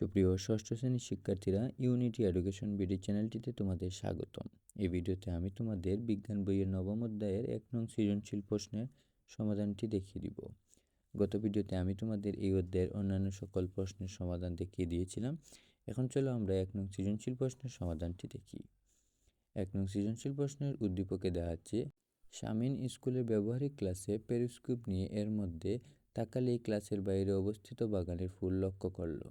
সুপ্রিয় ষষ্ঠ শ্রেণির শিক্ষার্থীরা ইউনিটি এডুকেশন বিডি চ্যানেলটিতে তোমাদের স্বাগতম। এই ভিডিওতে আমি তোমাদের বিজ্ঞান বইয়ের নবম অধ্যায়ের এক নং সৃজনশীল প্রশ্নের সমাধানটি দেখিয়ে দিব। গত ভিডিওতে আমি তোমাদের এই অধ্যায়ের অন্যান্য সকল প্রশ্নের সমাধান দেখিয়ে দিয়েছিলাম। এখন চলো আমরা এক নং সৃজনশীল প্রশ্নের সমাধানটি দেখি। এক নং সৃজনশীল প্রশ্নের উদ্দীপকে দেওয়া আছে শামিন স্কুলের ব্যবহারিক ক্লাসে পেরিস্কোপ নিয়ে এর মধ্যে তাকালেই ক্লাসের বাইরে অবস্থিত বাগানের ফুল লক্ষ্য করল।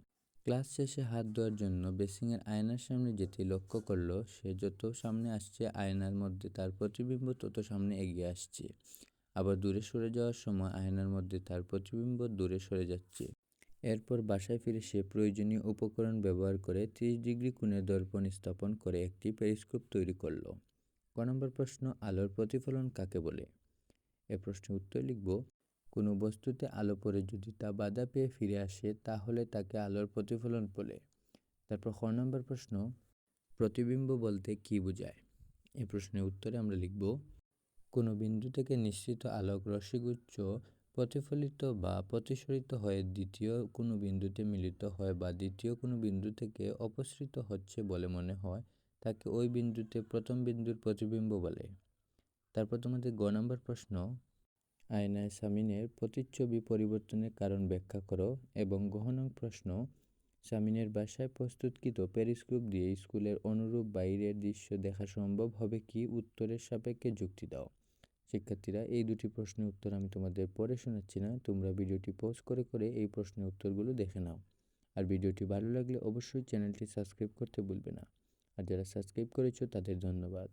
ক্লাস শেষে হাত ধোয়ার জন্য বেসিংয়ের আয়নার সামনে যেতে লক্ষ্য করল, সে যত সামনে আসছে আয়নার মধ্যে তার প্রতিবিম্ব তত সামনে এগিয়ে আসছে। আবার দূরে সরে যাওয়ার সময় আয়নার মধ্যে তার প্রতিবিম্ব দূরে সরে যাচ্ছে। এরপর বাসায় ফিরে সে প্রয়োজনীয় উপকরণ ব্যবহার করে ত্রিশ ডিগ্রি কোণে দর্পণ স্থাপন করে একটি পেরিস্কোপ তৈরি করল। ক নম্বর প্রশ্ন, আলোর প্রতিফলন কাকে বলে? এ প্রশ্নের উত্তর লিখব কোনো বস্তুতে আলো পড়ে যদি তা বাধা পেয়ে ফিরে আসে, তাহলে তাকে আলোর প্রতিফলন বলে। তারপর খ নম্বর প্রশ্ন, প্রতিবিম্ব বলতে কী বোঝায়? এই প্রশ্নের উত্তরে আমরা লিখব, কোনো বিন্দু থেকে নিশ্চিত আলোক রশ্মিগুচ্ছ প্রতিফলিত বা প্রতিসরিত হয়ে দ্বিতীয় কোনো বিন্দুতে মিলিত হয় বা দ্বিতীয় কোনো বিন্দু থেকে অপসৃত হচ্ছে বলে মনে হয়, তাকে ওই বিন্দুতে প্রথম বিন্দুর প্রতিবিম্ব বলে। তারপর তোমাদের গ নম্বর প্রশ্ন আয়নায় সামিনের প্রতিচ্ছবি পরিবর্তনের কারণ ব্যাখ্যা করো এবং গহন প্রশ্ন সামিনের বাসায় প্রস্তুতকৃত পেরিস্কোপ দিয়ে স্কুলের অনুরূপ বাইরের দৃশ্য দেখা সম্ভব হবে কি উত্তরের সাপেক্ষে যুক্তি দাও। শিক্ষার্থীরা, এই দুটি প্রশ্নের উত্তর আমি তোমাদের পরে শোনাচ্ছি না, তোমরা ভিডিওটি পজ করে করে এই প্রশ্নের উত্তরগুলো দেখে নাও। আর ভিডিওটি ভালো লাগলে অবশ্যই চ্যানেলটি সাবস্ক্রাইব করতে ভুলবে না। আর যারা সাবস্ক্রাইব করেছ তাদের ধন্যবাদ।